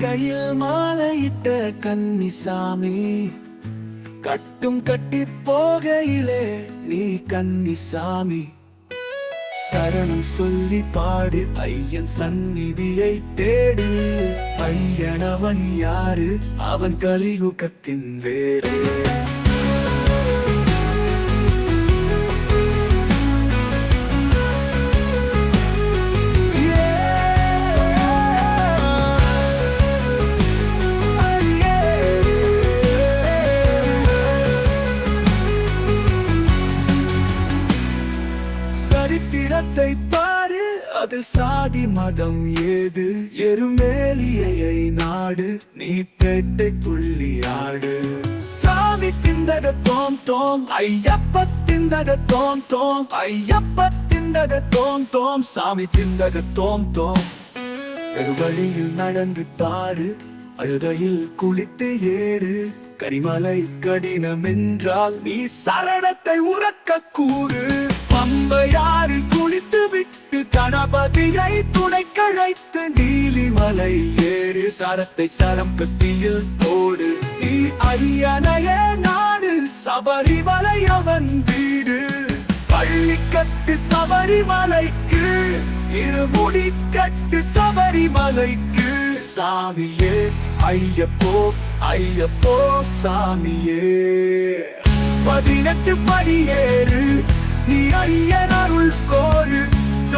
கையில் மாலையிட்ட கன்னிசாமி கட்டும் கட்டி போகையிலே நீ கன்னிசாமி. சரணம் சொல்லி பாடு ஐயன் சந்நிதியை தேடு. பையனவன் யாரு? அவன் கலியுகத்தின் வேறு. சரித்திரத்தை பாரு. அதில் சாதி மதம் ஏது? எருமேலியை நாடு. நீ பெட்டை துள்ளியாடு சாமி திந்தக தோம் தோம். ஐயப்ப திந்தக தோம் தோம். ஐயப்ப திந்தக தோம் தோம். சாமி திந்தக தோம் தோம். பெருவழியில் நடந்து பாரு. அழுதையில் குளித்து ஏறு. கரிமலை கடினம் என்றால் நீ சரணத்தை உறக்க கூறு. பம்பை கணபதியை துணை கழைத்து நீலிமலை ஏறு சரத்தை சரம் கத்தியில் போடு. நீ ஐயனையே நாடு சபரிமலை அவன் வீடு. பள்ளி கட்டு சபரிமலைக்கு இருமுடி கட்டு சபரிமலைக்கு சாமியே ஐயப்போ ஐயப்போ சாமியே. பதினெட்டு படியேறு நீ ஐயன் அருள் கோரு.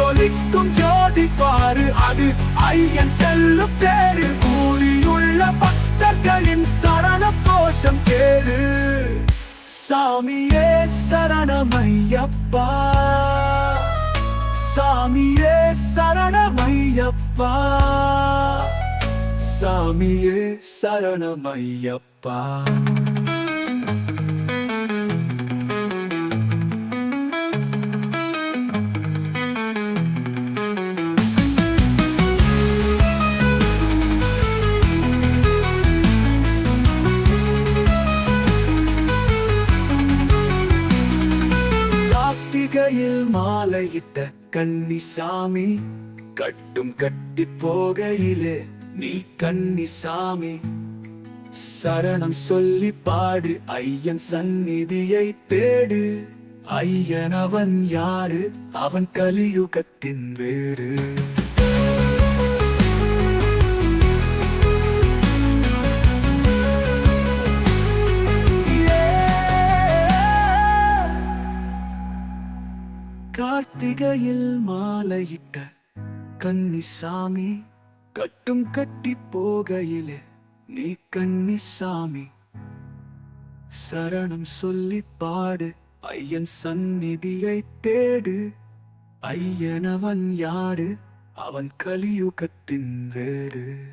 ஜொலிக்கும் ஜோதி பாரு. அது ஐயன் செல்லும் தேரு. கூலியுள்ள பக்தர்களின் சரண கோஷம் கேளு. சாமியே சரணமையப்பா. சாமியே சரணமையப்பா. சாமியே சரணமையப்பா. கார்த்திகையில் மாலையிட்ட கன்னிசாமி கட்டும் கட்டி போகையிலே நீ கன்னிசாமி. சரணம் சொல்லி பாடு ஐயன் சந்நிதியை தேடு. ஐயன் அவன் யாரு? அவன் கலியுகத்தின் வேறு. கார்த்திகையில் மாலையிட்ட கன்னிசாமி கட்டும் கட்டி போகையிலே நீ கன்னிசாமி சரணம் சொல்லி பாடு ஐயன் சந்நிதியை தேடு ஐயனவன் யாடு அவன் கலியுகத்தின் வேறு.